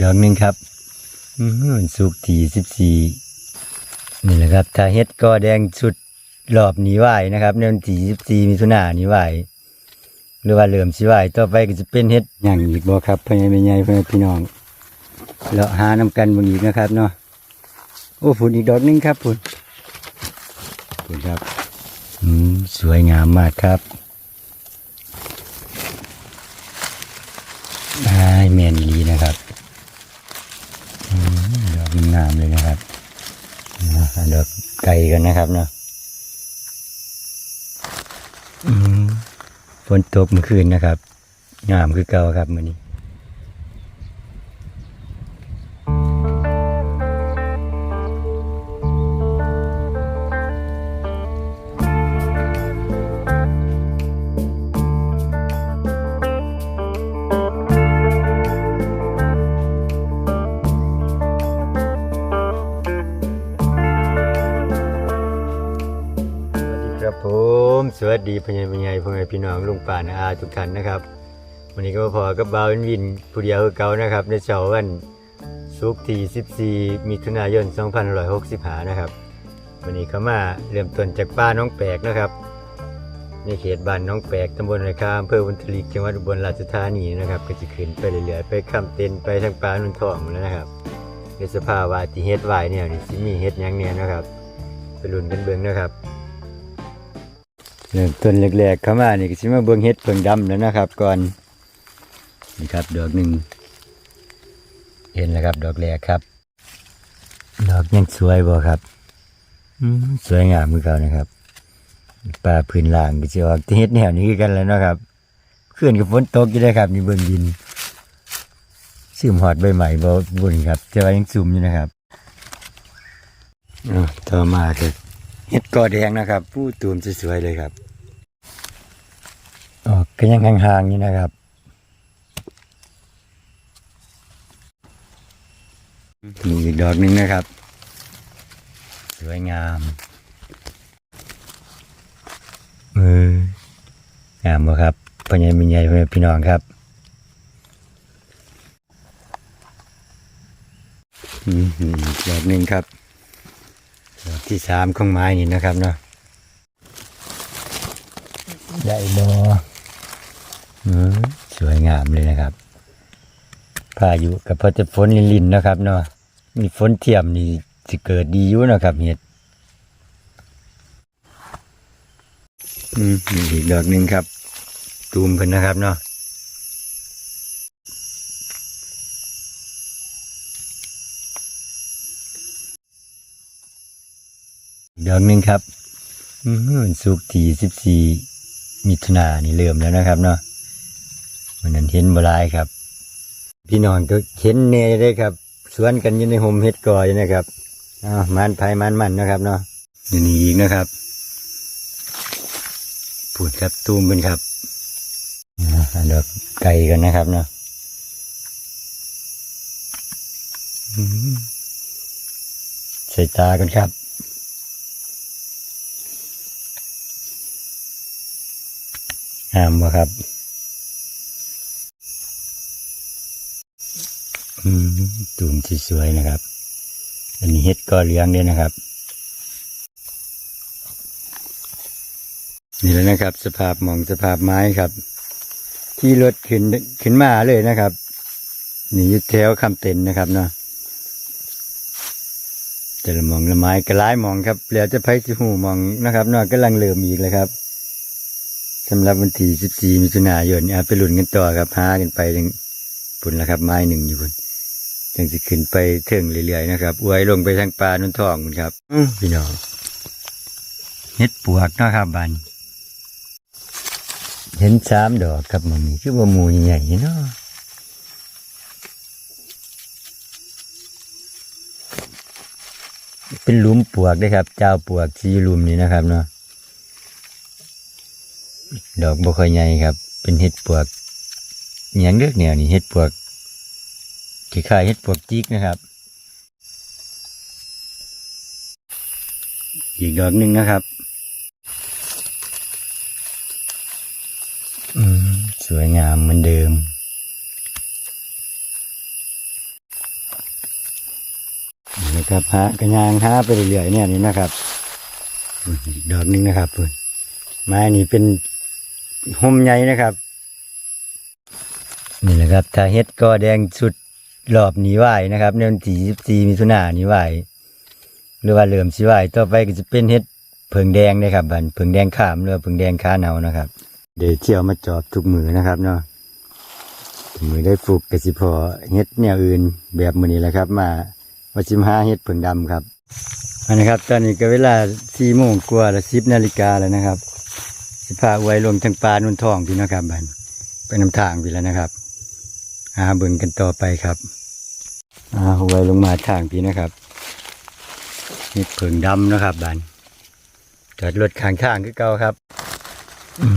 ดอกหนึ่งครับอืมสุกที่สิบสี่นี่แหละครับ ถ้าเฮ็ดก็แดงสุดรอบนี้ไหวนะครับในวันที่สิบสี่มิถุนายนนี้ไหวหรือว่าเริ่มสิไหวต่อไปก็จะเป็นเฮ็ดอย่างอีกบ่ครับพ่อใหญ่แม่ใหญ่พ่อแม่พี่น้องแล้วหาน้ำกันเบางอีกนะครับเนาะโอ้ผุนอีกดอกหนึงครับผุนผุนครับอืมสวยงามมากครับไอ้ายแมนดีนะครับอืมดอก งามเลยนะครับอ่าดอกไก่กันนะครับเนาะอืมฝนตกเมื่อคืนนะครับงามคือเก่าครับมื่อนี้ วัสดีพญายพญายพ่อแม่พี่น้องลุงป่านาอาทุกท่านนะครับวันนี้ก็พอกับบาววินวินผู้เดียวคือเก่านะครับ ในเช้าวันศุกร์ที่14มิถุนายน2565นะครับวันนี้เขามาเริ่มต้นจากป้าน้องแปลกนะครับ ในเขตบ้านน้องแปลกตำบลไรคามอำเภอวันทลีจังหวัดอุบลราชธานีนะครับ ก็จะขึ้นไปเรื่อยๆไปข้ามเต็นไปทางปลานุ่นทองแล้วนะครับในสภาวะที่เฮ็ดไหวเนี่ยนี่สิมีเฮ็ดยังเนี่ยนะครับ ไปลุ้นกันเบิ่งนะครับ เริ่มต้นแรกๆเข้ามานี่ก็สิมาเบิ่งเฮ็ดเบิ่งดำแล้วนะครับ ก่อนนี่ครับ ดอกหนึ่งเห็นแล้วครับ ดอกแรกครับ ดอกยังสวยบ่ครับอืมสวยงามคือเก่านะครับป่าพื้นล่างก็สิออกที่เฮ็ดแนวนี้คือกันแล้วเนาะครับขึ้นกับฝนตกอยู่เลยครับนี่เบิ่งดินซึมหอดใบใหม่บ่บุญครับจะว่ายังซุ่มอยู่นะครับอ่าต่อมาคือ เห็ดกอแดงนะครับผู้ตูมสวยๆเลยครับออก็ยังห่างๆอยู่นะครับมีอีกดอกหนึ่งนะครับ สวยงามเอองามบ่ครับพ่อใหญ่ม่ใหญ่พ่อแม่พี่น้องครับอืมมีอีกดอกหนึ่งครับ ที่สามของไม้นี่นะครับเนาะใหญ่บออมสวยงามเลยนะครับพายุกับพอจะฝนลินๆนะครับเนาะมีฝนเทียมนี่จะเกิดดีอยู่นะครับเห็ดอืมมีอีกดอกหนึ่งครับ ตูมเพิ่นนะครับเนาะ ดอกหนึ่งครับอืมสุกร์ที่สิบสี่มิถุนายนนี่เริ่มแล้วนะครับเนาะวันนั้นเห็นบหลายครับ พี่น้องก็เห็นเน่ได้ครับ สวนกันอยู่ในโฮมเฮ็ดกอยนะครับอ้าวมันไผ่มันมันนะครับเนาะอยู่นี่อีกนะครับพูดครับตูมเป็นครับอ่าดอกไก่กันนะครับเนาะอืมใส่ตากันครับ งามบ่ครับ อืมตูมสวยนะครับ อันนี้เฮ็ดก็เลี้ยงด้วยนะครับ นี่แล้วนะครับ สภาพมองสภาพไม้ครับ ที่รถขึ้นขึ้นมาเลยนะครับ นี่ยึดแถวคำเต็นนะครับเนาะแต่ละมองละไม้ก็หลายมองครับแล้วจะไพ่สิหูมองนะครับเนาะกำลังเริ่มอีกเลยครับ สำหรับวันที่14มิถุนายนเอาไปลุ้นกันต่อครับหากันไปยังปุ่นแล้วครับ ไม้หนึ่งอยู่พุ่นจังสิขึ้นไปเทิงเรื่อยๆนะครับอวยลงไปทางปลานุ่นทองคุณครับอื้อพี่น้องเฮ็ดปวกเนาะครับบานเห็นสามดอกครับมันมีคือว่าหมูใหญ่ๆเนาะเป็นหลุมปวกเด้ครับ เจ้าปวกสีหลุมนี่นะครับเนาะ ดอกบ่ค่อยใหญ่ครับ เป็นเห็ดปวกอหย่างเลือกแนวนี่เห็ดปวกคล้ายๆเห็ดปวกจิกนะครับ อีกดอกหนึ่งนะครับ อืมสวยงามเหมือนเดิมนะครับฮะกระยางฮะไปเรื่อยๆเนี่ยนี่นะครับอืมอีกดอกหนึงนะครับเพื่อนไม้นี่เป็น ห่มใหญ่นะครับ นี่แหละครับ ถ้าเฮ็ดก็แดงสุดรอบหนีไหวนะครับในวันที่14มิถุนายนนี้ไหวหรือว่าเริ่มสิไหวต่อไปก็จะเป็นเฮ็ดเพิงแดงนะครับบันเพิงแดงขามหรือว่าเพิงแดงขาเนานะครับ เดี๋ยวเที่ยวมาจอบทุกมือนะครับเนาะทุกมือได้ฝึกกสิพอเฮ็ดแนวอื่นแบบมือนี้แหละครับ มาว่าสิมหาเฮ็ดเพิงดำครับอันนี้ครับ ตอนนี้ก็เวลาสี่โมงกว่าละสิบนาฬิกาแล้วนะครับ สิพาไว้ลงทางปลานุ่นทองพี่นะครับบันไปนำทางพี่แล้วนะครับอาเบิ่งกันต่อไปครับอาไว้ลงมาทางพี่นะครับนี่เพิงดำนะครับบันจอดรถข้างทางคือเก่าครับอื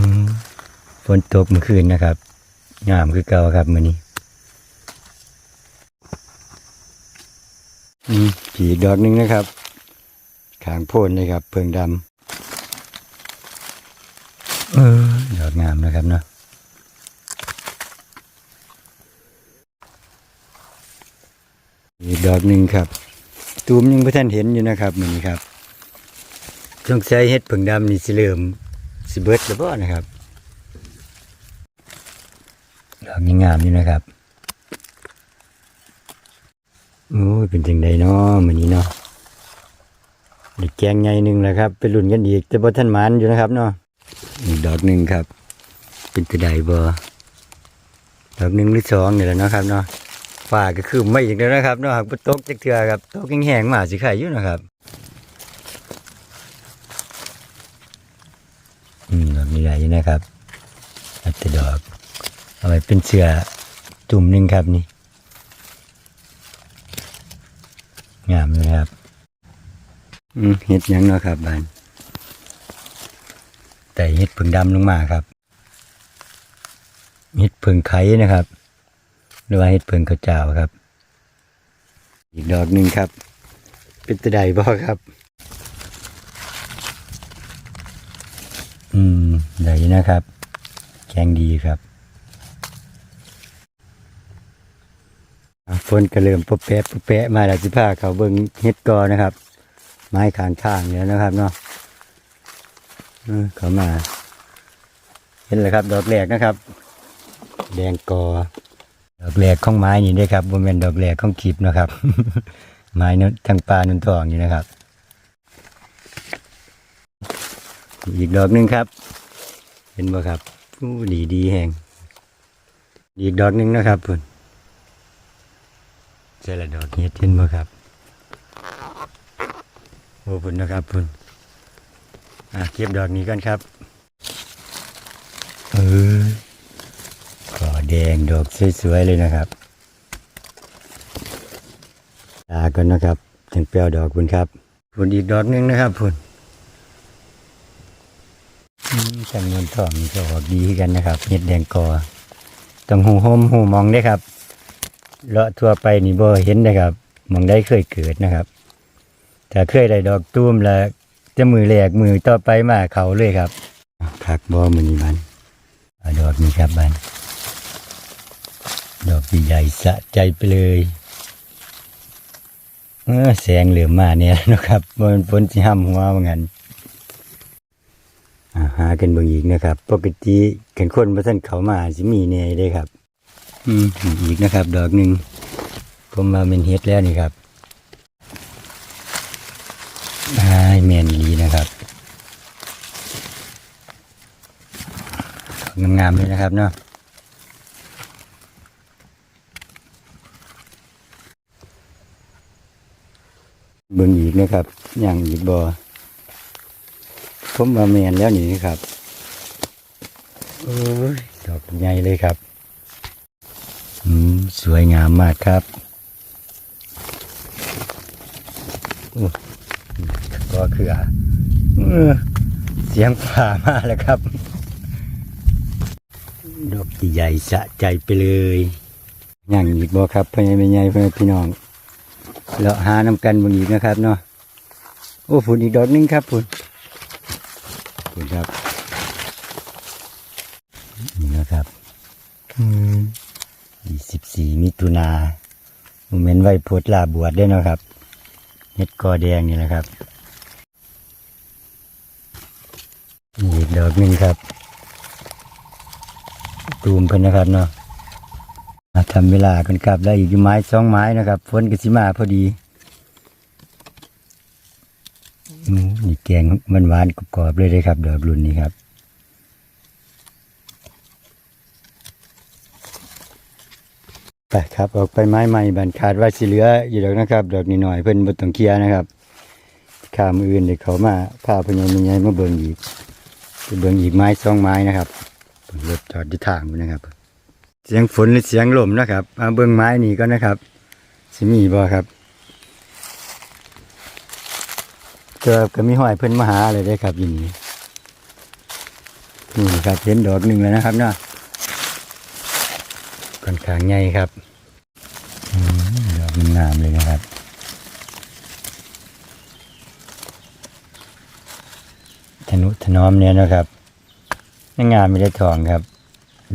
ฝนตกเมื่อคืนนะครับงามคือเก่าครับมื้อนี้ผีดอกหนึงนะครับขางโพนเลยครับ เพิงดำ เออดอกงามนะครับเนาะอีกดอกหนึ่งครับ ตูมยังไม่ท่านเห็นอยู่นะครับมื้อนี้ครับจงใช้เฮ็ดเพิงดำนี่สิเริ่มสิเบิดแล้วบ่นะครับดอกยังงามอยู่นะครับโอ้ยเป็นจังไดเนาะมื้อนี้เนาะเด็กแกงใหญ่หนึ่งแล้วครับ ไปรุ่นกันอีกแต่บ่ทันหมานอยู่นะครับเนาะ อีกดอกหนึ่งครับ เป็นตะไดบ่ดอกหนึ่งหรือสองนี่แหละนะครับเนาะฟ้าก็คือไม่อีกแล้วนะครับเนาะหากตกจักเทื่อครับตกแห้งๆมาสิไข่อยู่นะครับอืมดอกนี้ได้อยู่นะครับอัตดอกเอาไว้เป็นเสือจุ่มหนึ่งครับนี่งามเลยครับ อืมเห็ดยังเนาะครับบาน แต่เห็ดผึ่งดำลงมาครับเห็ดผึ่งไข่นะครับ หรือว่าเห็ดผึ่งข้าวเจ้าครับ อีกดอกหนึ่งครับ เป็นตะไดบ่ครับ อืมได้อยู่นะครับ แข็งดีครับฝนก็เริ่มปะแปะปะแปะมาแล้วสิพาเขาเบิ่งเฮ็ดกอนะครับ ไม้ขางทางเนี่ยนะครับเนาะ เขามา เห็นเลยครับ ดอกแรกนะครับ แดงกอ ดอกแรกของไม้นี่ด้วยครับบนเป็นดอกแรกของคลิปนะครับ ไม้นั้นทางปลานุนทองนี่นะครับ อีกดอกหนึ่งครับ เห็นบ่ครับอู้ดีดีแหงอีกดอกหนึ่งนะครับพุ่นใช่ละดอกเห็ดเห็นบ่ครับโอ้พุ่นนะครับพุ่น อะเก็บดอกนี้กันครับ เออขอแดงดอกสวยๆเลยนะครับตากันนะครับถึงเปลวดอกพุ่นครับพุ่นอีกดอกหนึงนะครับพุ่นอืมจำนวนทองนี่ก็ออกดีคือกันนะครับเห็ดแดงกอต้องหูหมหูมองได้ครับเลาะทั่วไปนี่บ่เห็นนะครับหมองได้เคยเกิดนะครับ ถ้าเคยได้ดอกตุ้มแล้ว จะมือแรกมือต่อไปมาเขาเลยครับคักบ่มือนี้มันเอาดอกนี้ครับมันดอกใหญ่ๆสะใจไปเลยเออแสงเหลือมมาเนี่ยนะครับบ่มันฝนสิห้ำหัวว่างั้นอ่าหากันเบิ่งอีกนะครับ ปกติกันคนบ่ทันเขามาสิมีแน่เด้ครับ อืมอีกนะครับ ดอกหนึ่งผมมาเป็นเฮ็ดแล้วนี่ครับไอ้ายแมนดีนะครับดอก งามๆเลยนะครับเนาะเบิ่งอีกนะครับอย่างอีกบอผมมาแมนแล้วนี่นะครับโอ้ยดอกใหญ่เลยครับอืมสวยงามมากครับโอ้ก็คืออะเออเสียงฝ่ามาแล้วครับดอก ใหญ่สะใจไปเลยอย่างอีกบ่ครับพ่อใหญ่แม่ใหญ่พ่อแม่พี่น้องเลาะหาน้ำกันบนอีกนะครับเนาะโอ้ฝุ่นอีกดอกหนึงครับฝุ่นฝุ่นครับนี่นะครับอืมยี่สิบสี่มิถุนาโมเมนต์ไว้โพดลาบวชได้เนาะครับเห็ดกอแดงนี่แหละครับนี่อีกดอกหนึ่งครับ ตูมเพิ่นนะครับเนาะมาทำเวลากันครับได้อีกไม้สองไม้นะครับฝนกระสิมาพอดีนี่แกงมันหวานกรอบเลยเลยครับดอกรุ่นนี้ครับไปครับออกไปไม้ใหม่บันขาดว่าสิเหลืออยู่ดอกนะครับ ดอกนี้หน่อยเพิ่นบ่ต้องเคลียนะครับข้ามออื่นเด็กเขามาพาพญายมีไงมาเบิ่งอีกเบิ่งอีกไม้สองไม้นะครับ รถจอดที่ทางนะครับ เสียงฝนหรือเสียงลมนะครับมาเบิ่งไม้นี้ก็นะครับสิมีบ่ครับเจอก็มีห้อยเพิ่นมาหาเลยได้ครับยู่นี่นี่ครับเห็นดอกหนึ่งแล้วนะครับเนาะค่อนข้างใหญ่ครับอืมดอกงามเลยนะครับธนุถนอมเนี่ยนะครับ งามม่ได้ทองครับ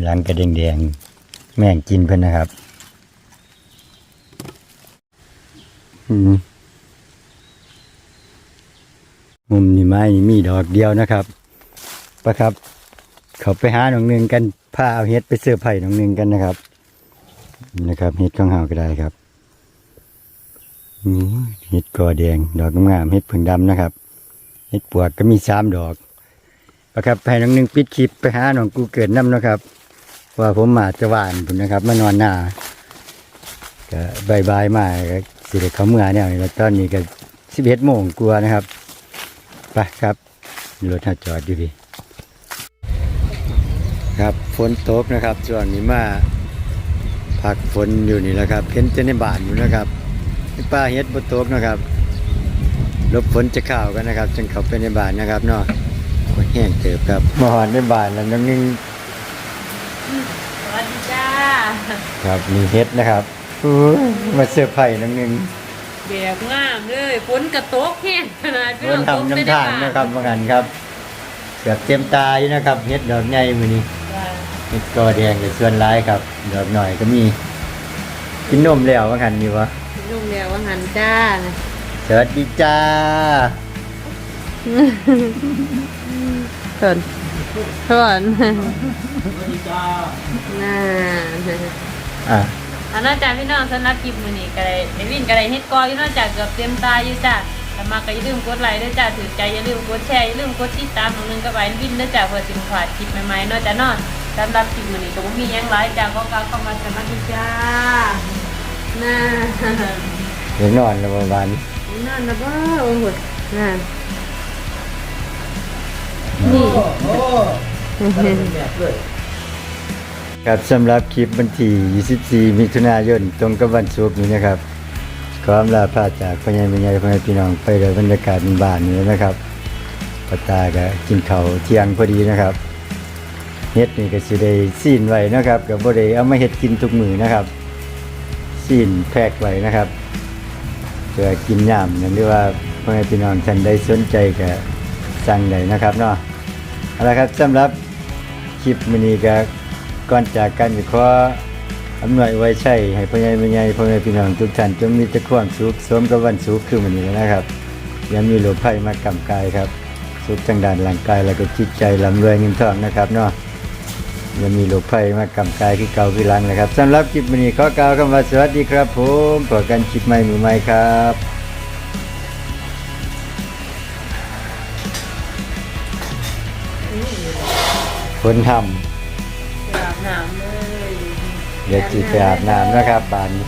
หลังกระเดงแดงๆแม่งกินเพิ่นนะครับ มุมนี่ไม้นี่มีดอกเดียวนะครับปะครับ เขาไปหาหนองหนึ่งกันพาเอาเฮ็ดไปเสื้อไผ่หนองหนึ่งกันนะครับนะครับเฮ็ดข้างหาวก็ได้ครับเฮ็ดกอแดง ดอกงามเฮ็ดผึ่งดำนะครับเฮ็ดปวกก็มีสามดอก นะครับให้หนองหนึ่งปิดคลิปไปหาหนองกูเกิดน้ำนะครับ ว่าผมมาจะหวานผมนะครับ มานอนหน้าก็บายบายมาก็สิเด็กเขาเมื่อเนี่ยแล้วตอนนี้ก็สิบเอ็ดโมงกลัวนะครับไปครับรถหาจอดอยู่ดี ครับฝนตกนะครับช่วงนี้มาพักฝนอยู่นี่แหละครับเห็นจะในบ้านอยู่นะครับป้าเฮ็ดบนตกนะครับลบฝนจะข่าวกันนะครับจึงเขาไปในบ้านนะครับเนาะ ฝนแห้งเติบครับมาหอนในบ้านแล้วน้ำนึงสวัสดีจ้าครับมีเฮ็ดนะครับอู้มาเสื้อร์ไผ่น้ำนึงแบบงามเลยฝนกระตกแห้งขนาดฝนทำน้ำทางนะครับว่างันครับเกือบเต็มตาอยู่นะครับเฮ็ดดอกใหญ่มื้อนี้จ้าเฮ็ดกอแดงกับส่วนร้ายครับ ดอกหน่อยก็มีกินนมแล้วว่างันนี่วะลุงเดียวว่าหันจ้านะสวัสดีจ้า เขินเขินน่าอะอันน่าจะพี่น้องสำหรับคลิปมื้อนี้ก็ได้ไอ้วินก็ได้เฮ็ดกออยู่เนอกจากเกือบเต็มตาอยู่จ้าแต่มาก็อย่าลืมกดไลค์ด้วยจ้าถือใจอย่าลืมกดแชร์อย่าลืมกดติดตามตรงนึงกับไอ้วินด้วยจ้าเพื่อสิบ่พลาดคลิปใหม่ๆเนาะจ้าเนาะสำหรับคลิปมื้อนี้ก็บ่มีหยังหลายจ้าก็กล่าวเข้ามาสวัสดีจ้าน่าเดี๋ยวนอนแล้วประมาณนั่นนะบ้าโอ้โหนั่น นี่ครับสำหรับคลิปวันที่ 24 มิถุนายน ตรงกับวันศุกร์นี้นะครับ ขออำลาพาจากพ่อใหญ่แม่ใหญ่พ่อแม่พี่น้องไปเลยบรรยากาศบ้านนี้นะครับปาตาก็กินเขาเที่ยงพอดีนะครับเฮ็ดนี่ก็สิได้ซีนไว้นะครับกับบ่ได้เอามาเฮ็ดกินทุกมือนะครับซีนแพกไว้นะครับเพื่อกินยามนั่นหรือว่าพ่อแม่พี่น้องท่านใดสนใจก็สั่งได้นะครับเนาะ เอาละครับสำหรับคลิปมินี้ก็ก่อนจากกันขออำนวยไว้ใช้ให้พ่อใหญ่แม่ใหญ่พ่อแม่พี่น้องทุกท่านจงมีแต่ความสุขสมกับวันสุขคือวันนี้นะครับอยังมีโรคภัยมากำกายครับ สุขทางด้านร่างกายแล้วก็จิตใจลำรวยเงินทองนะครับเนาะอยังมีโรคภัยมากำกายคือเก่าคือหลังนะครับสำหรับคลิปมินี้ขอกล่าวคำว่าสวัสดีครับผมพบกันคลิปใหม่มือใหม่ครับ คนทำ อาบน้ำเลย เดี๋ยวจีไปอาบน้ำนะครับบานนี้